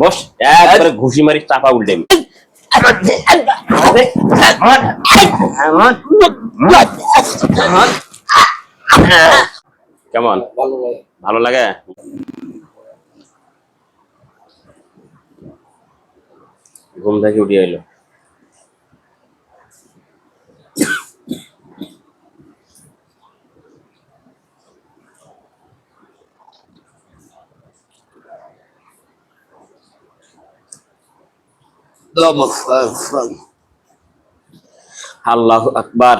বস একবারে ঘুষি মারি চাপা উল্টে কেমন? ভালো লাগে? ঘুম থেকে উঠে এলো আল্লাহ আকবার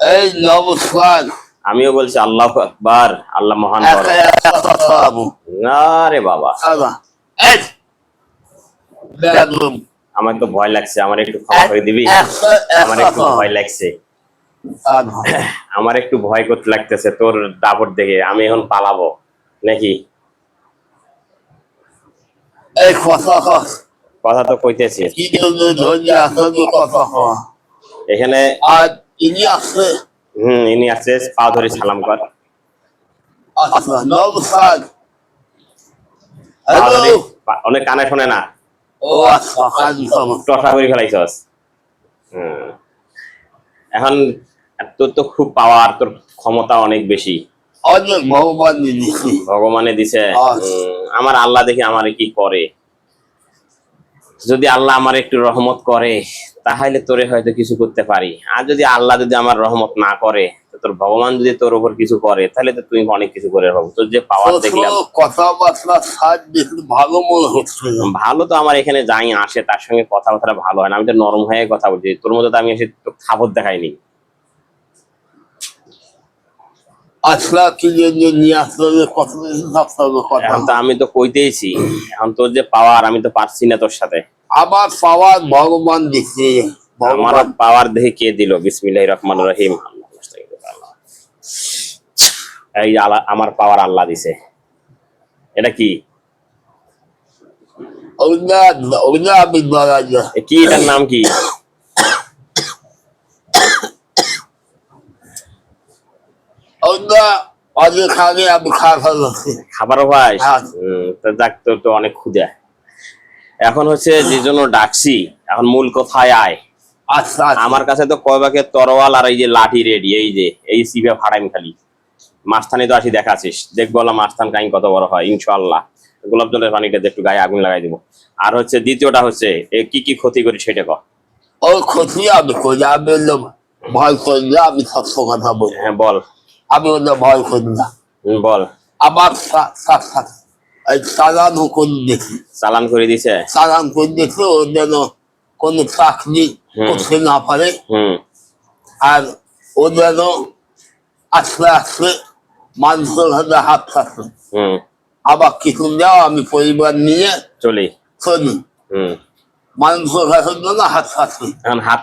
এই নমস্কার আমিও বলছি আল্লাহ আকবার আল্লাহ মহান না রে বাবা। আমার তো ভয় লাগছে আমার একটু ক্ষমা করে দিবি? আমার একটু ভয় লাগছে। আমার একটু ভয় করতে লাগতেছে তোর দাপট দেখে আমি এখন পালাবো নাকি? এই কথা কথা তো কইতেছি। এখানে আর ইনি আসছে? হম ইনি আছে পা ধরে সালাম কর। আচ্ছা অনেক কানে শোনে না। আচ্ছা কাজী টসা করে ফেলাইছস। হুম। এখন তোর তো খুব পাওয়ার তোর ক্ষমতা অনেক বেশি। ভগবান ভগবানে দিছে। আচ্ছা। আমার আল্লাহ দেখি আমারে কি করে? যদি আল্লাহ আমার একটু রহমত করে তাহলে তোরে হয়তো কিছু করতে পারি। আর যদি আল্লাহ যদি আমার রহমত না করে তোর ভগবান যদি তোর উপর কিছু করে তাহলে তো তুমি অনেক কিছু করে পাবো। তোর যে পাওয়ার দেখলাম। ভালো মনে হচ্ছে। ভালো তো আমার এখানে যাই আসে তার সঙ্গে কথাবার্তা ভালো হয় না। আমি তো নরম হয়ে কথা বলছি। তোর মধ্যে তো আমি এসে তো খাবার দেখাইনি আচ্ছা কি জন্য নিয়ে আসলে কথা ভাবতে হবে কথা এখন তো আমি তো কইতেইছি এখন তোর যে পাওয়ার আমি তো পারছি না তোর সাথে। আমার পাওয়ার ভগবান দিচ্ছে আমার পাওয়ার দেখে কে দিল রহিম। এই আমার পাওয়ার আল্লাহ দিছে। এটা কি? কি এটার নাম কি? আমি খাওয়া ভাই হ্যাঁ। তো তো অনেক ক্ষুদা এখন হচ্ছে যে জন্য ডাকছি এখন মূল কোথায় আয়। আচ্ছা আচ্ছা। আমার কাছে তো কয়বাকে তরোয়াল আর এই যে লাঠি রেডি এই যে এই সিপে ফাড়াইম খালি। মাস্তানি তো আসি দেখাছিস দেখব না মাস্তান কাইন কত বড় হয় ইনশাল্লাহ গোলাপ জলের পানিটা একটু গায়ে আগুন লাগাই দিব। আর হচ্ছে দ্বিতীয়টা হচ্ছে এ কি কি ক্ষতি করি সেটা কর ওই ক্ষতি আমি করি আমি ভয় করি আমি সত্য কথা বলি হ্যাঁ বল। আমি হলো ভয় করি না। বল। আমার চালান করে দেখি চালান করে দিছে? চালান করে দেখি ও যেন কোনো চাকরি করতে না পারে। আর ও যেন আস্তে আস্তে মানুষের হাতে হাত থাকে আবার কিছু যাও আমি পরিবার নিয়ে চলি। চলি। মানুষের যেন হাত থাকে হাত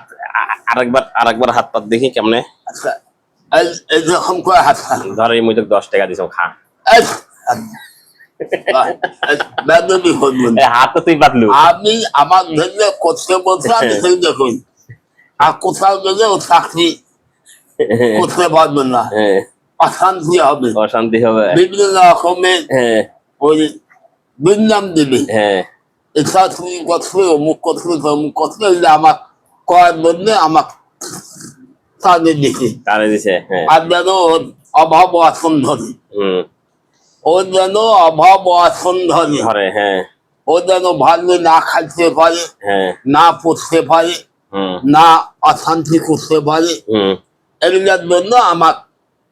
আরেকবার আরেকবার হাত পাত দেখি কেমনে? আচ্ছা ধর এই দশ টাকা দিছ খা। হাত তুই পাতলু আমি আমার ধরলে করতে আমি সেই দেখুন আর কোথাও গেলে ও চাকরি করতে পারবে না। হ্যাঁ। অশান্তি হবে। অশান্তি হবে। বিভিন্ন রকমের হ্যাঁ। ওই বিন্যাম দিবে। হ্যাঁ। এটা তুমি করছে অমুক করছে অমুক করছে এগুলো আমার করার জন্য আমার তাদের দিছে। হ্যাঁ। আর যেন ওর অভাব আসন ধরে ওর যেন অভাব আসন ধরে ধরে হ্যাঁ। ও যেন ভালো না খাইতে পারে হ্যাঁ। না পড়তে পারে না অশান্তি করতে পারে এগুলোর জন্য আমার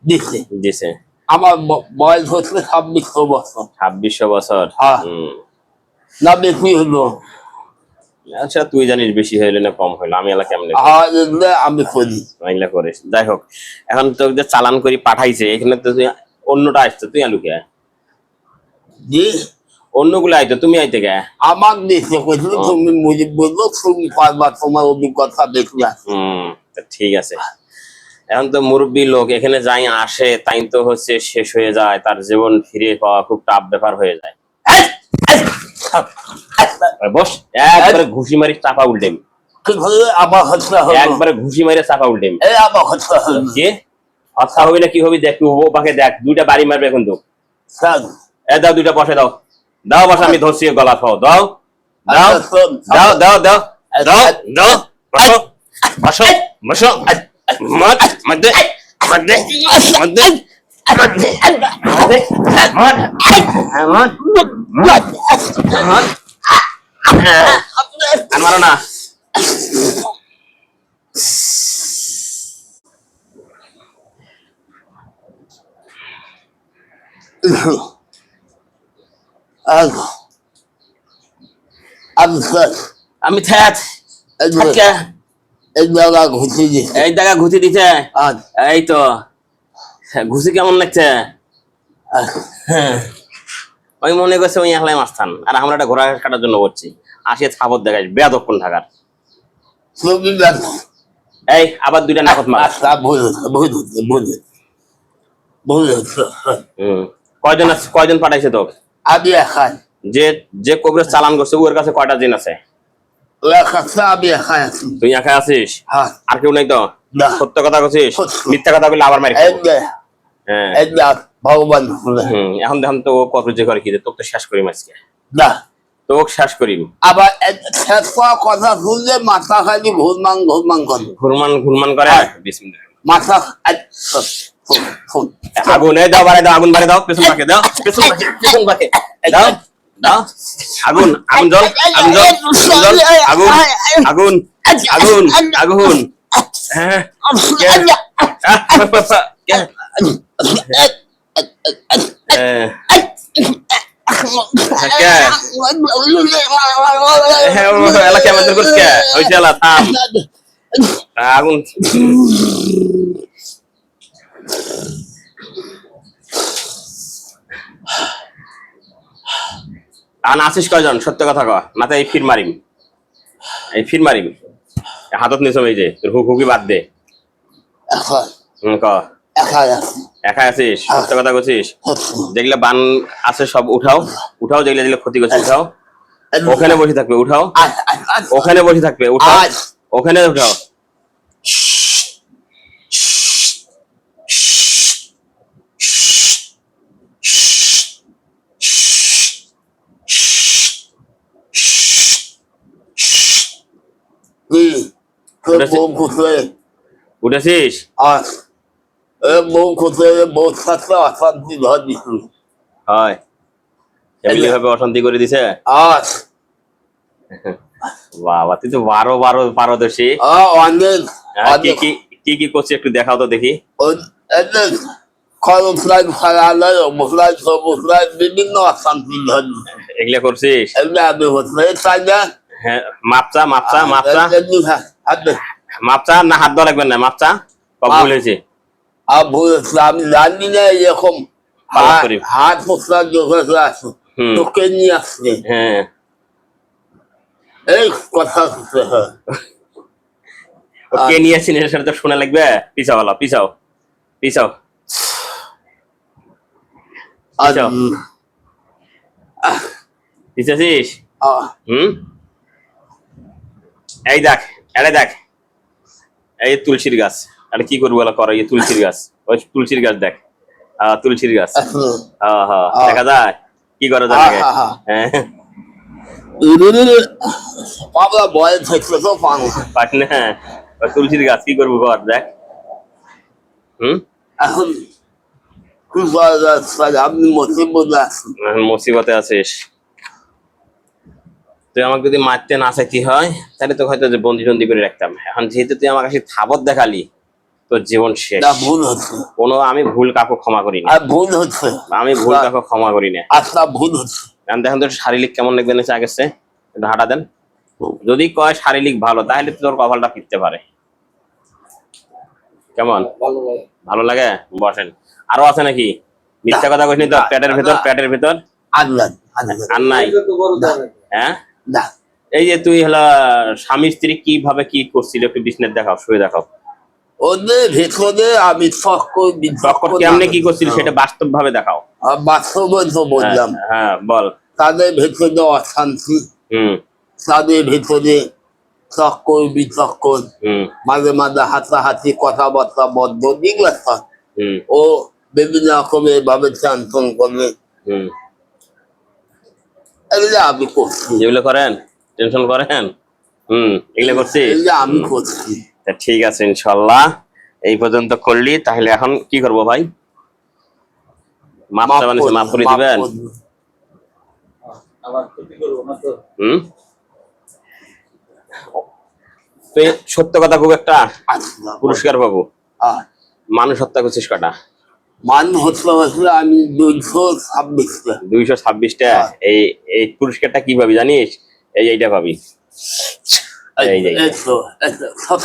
দিছে। দিছে। আমার বয়স হচ্ছে ছাব্বিশশো বছর। ছাব্বিশশো বছর। হ্যাঁ। না বেশি হলো। আচ্ছা তুই জানিস বেশি হইলে না কম হইল? আমি এলা কেমনে আমি করি। করিস। যাই হোক এখন তোকে যে চালান করে পাঠাইছে এখানে তো তুই অন্যটা আসছে তুই আলুকে যে অন্যগুলো আইতো তুমি আইতে গে আমার দেশে কইছিল তুমি মুজি বলল তুমি পারবা তোমার অভিজ্ঞতা হুম তা ঠিক আছে। এখন তো মুরব্বী লোক এখানে যাই আসে তাই তো হচ্ছে শেষ হয়ে যায় তার জীবন ফিরে পাওয়া খুব টাফ ব্যাপার হয়ে যায়। বস একবারে ঘুষি মারি চাপা উল্টেম কীভাবে আবার হচ্ছে হলো। একবারে ঘুষি মারি চাপা উল্টেম এই আবার হচ্ছে হলো। কে? হত্যা হবে না কি হবে? দেখ ও পাকে দেখ দুইটা বাড়ি মারবে এখন তো। এ দাও দুইটা পয়সা দাও। দাও পয়সা আমি ধরছি গলা খাও দাও। দাও। আচ্ছা, শোন, দাও দাও দাও। দাও দাও। বসো। বসো। বসো। মত মধ্যে মধ্যে মধ্যে মারো না আমি এই জায়গা ঘুষি দিছে। এই জায়গা ঘুষি দিছে। এই তো। ঘুষি কেমন লাগছে? আর ওই মনে করছে ওই একলাই মাস্তান আর আমরা একটা ঘোড়া কাটার জন্য করছি আসিয়ে খাবার দেখাই বেদক্ষণ থাকার এই আবার দুইটা নাকত মার। কয়জন কয়জন পাঠাইছে তোকে? যে যে কবির চালান করছে ওর কাছে কয়টা দিন আছি? তুই একা আছিস? হ্যাঁ। আর কেউ নাই তো? সত্য কথা করছিস মিথ্যা কথা বললে আবার মারি ভগবান এখন দেখুন তো কত যে করে কি তোকে তো শেষ করি আজকে না তোকে শেষ করি আবার এ- শেষ করা কথা শুনলে মাথা খালি ঘুরমান ঘুরমান করে ঘুরমান ঘুরমান করে হ্যাঁ। বিসমিল্লাহ। মাথা এ- শোন, শোন, শোন। আগুন দাও দাও আগুন বাড়াই দাও পেছন পাকে দাও পেছন পাকে পেছন পাকে দাও দাও আগুন আগুন আগুন জল আগুন জল আগুন আগুন আগুন আগুন হ্যাঁ হ্যাঁ, হ্যাঁ, এলা কেমন নাচিস কয়জন সত্য কথা কয় মাথায় এই ফির মারিম এই ফির মারিম হাতত নিছম এই যে তোর হুক হুকি বাদ দে ক একা আছি। একা আছিস? সত্য কথা করছিস সত্যি। যেগুলা বান আছে সব উঠাও। উঠাও যেগুলা যেগুলা ক্ষতি করছে উঠাও। ওখানে বসে থাকবে উঠাও। ওখানে বসে থাকবে উঠাও। ওখানে উঠাও। কি? বউ কোথায়? বউ? অশান্তি ধর দিছি। হয় ভাবে অশান্তি করে দিছে। বাবা তুই তো বারো বারো পারদর্শী অনেক কি কি কি কি করছিস একটু দেখাও তো দেখি ফালালে বিভিন্ন অশান্তি ধর দিছি। এগুলা করছিস এগুলো আমি হচ্ছে তাই না মাপচা মাপচা মাপচা এমনি মাপচা না হাত দেওয়া লাগবে না মাপচা মাপ। আমি জানি না এরকম ভালো হাত- করে। যোগাযোগ আছে তোকে নিয়ে আসছে। হ্যাঁ। এই কথা হ্যাঁ। কে নিয়ে আসছিস সেটা তো শোনা লাগবে। পিছাও। পিছাও। পিছাও। আচ্ছা। পিছাছিস হুম? এই দেখ এটা দেখ। এই তুলসীর গাছ। এটা কি করব বলো করো? তুলসীর গাছ। ওই তুলসীর গাছ দেখ। আহ, তুলসীর গাছ। দেখা যায়? কি করা যায়। হ্যাঁ। তো তুলসীর গাছ কি করব কর দেখ। হুম? এখন আপনি মুসিবতে আছিস। তুই আমাকে যদি মারতে না চাইতি হয় তাহলে তো হয়তো বন্দি বন্দি করে রাখতাম। এখন যেহেতু তুই আমার কাছে থাবত দেখালি তোর জীবন শেষ। না ভুল হচ্ছে। কোনো আমি ভুল কাকু ক্ষমা করি না ভুল হচ্ছে। আমি ভুল কাকু ক্ষমা করি না আচ্ছা ভুল হচ্ছে। দেখেন তোর শারীরিক কেমন লাগবে না আগেছে একটু হাঁটা দেন। যদি কয় শারীরিক ভালো তাহলে তোর কপালটা ফিরতে পারে। কেমন? ভালো লাগে। বসেন। আরও আছে নাকি? মিথ্যা কথা কইনি তো? পেটের ভেতর পেটের ভেতর? আর নাই হ্যাঁ? এই যে তুই হলো স্বামী স্ত্রী কীভাবে কি করছিল একটু বিছনের দেখাও শুয়ে দেখাও। ওদের ভেতরে আমি চক্কর চক্কর কেমনে কি করছিল সেটা বাস্তব ভাবে দেখাও। বাস্তবে তো হ্যাঁ, বললাম। হ্যাঁ বল। তাদের ভেতরে অশান্তি। হুম। তাদের ভেতরে বিচক্কর হুম। মাঝে মাঝে হাতাহাতি কথাবার্তা বদ্ধ এগুলো। ও বিভিন্ন রকমের ভাবে চান্তন হুম। এগুলো আমি করছি। যেগুলো করেন? টেনশন করেন? হুম এগুলো করছি? আমি করছি। তা ঠিক আছে ইনশাল্লাহ এই পর্যন্ত করলি তাহলে এখন কি করব ভাই? মাপ করে দিবেন? হুম? সত্য কথা খুব একটা পুরস্কার পাবো। মানুষ হত্যা করছিস কটা? মান হচ্ছে হচ্ছে আমি দুইশো ছাব্বিশটা দুইশো ছাব্বিশটা। এই এই পুরস্কারটা কি পাবি জানিস? এই এইটা পাবি।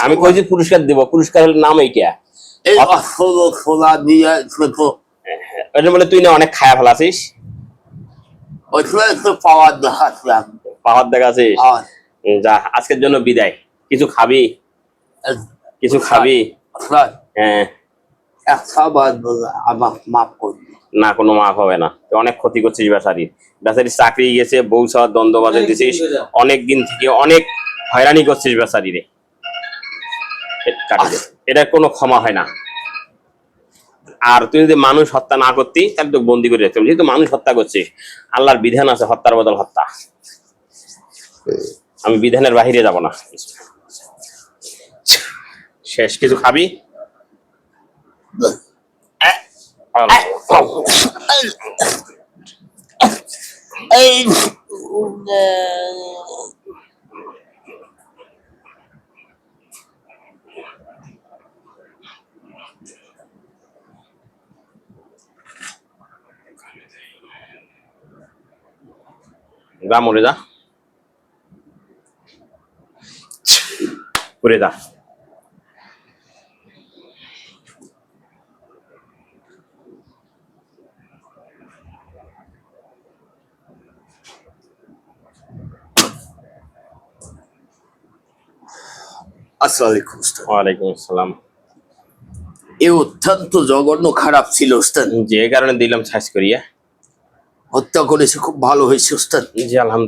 আমি কই যে পুরস্কার দিব পুরস্কার হলে নাম এইটা। এই অস্ত্র খোলা দিয়ে ছোট। ওইটা বলে তুই না অনেক খায়া ফেলাছিস? ওইগুলো একটু পাওয়ার দেখাচ্ছিলাম। পাওয়ার দেখাছিস যা আজকের জন্য বিদায়। কিছু খাবি? কিছু খাবি? হ্যাঁ। না কোনো মাফ হবে না। তুই অনেক ক্ষতি করছিস বেচারির। বেচারির চাকরি গেছে বউ সহ দ্বন্দ্ব বাজে দিছিস। অনেক দিন থেকে অনেক হয়রানি করছিস বেচারিরে। এ- কাটি দে। এটার কোনো ক্ষমা হয় না। আর তুই যদি মানুষ হত্যা না করতি, তাহলে তো বন্দি করে রাখতাম যেহেতু মানুষ হত্যা করছিস আল্লাহর বিধান আছে হত্যার বদল হত্যা। আমি বিধানের বাহিরে যাব না। শেষ, কিছু খাবি? এই গা মরে যা। করে যা। আসসালামাইকুম। ওয়ালাইকুম আসসালাম। এ অত্যন্ত জঘন্য খারাপ ছিল যে কারণে দিলাম সাইজ করিয়া। হত্যা করেছে খুব ভালো হয়েছে ওস্তাদ। জি আলহামদুলিল্লাহ।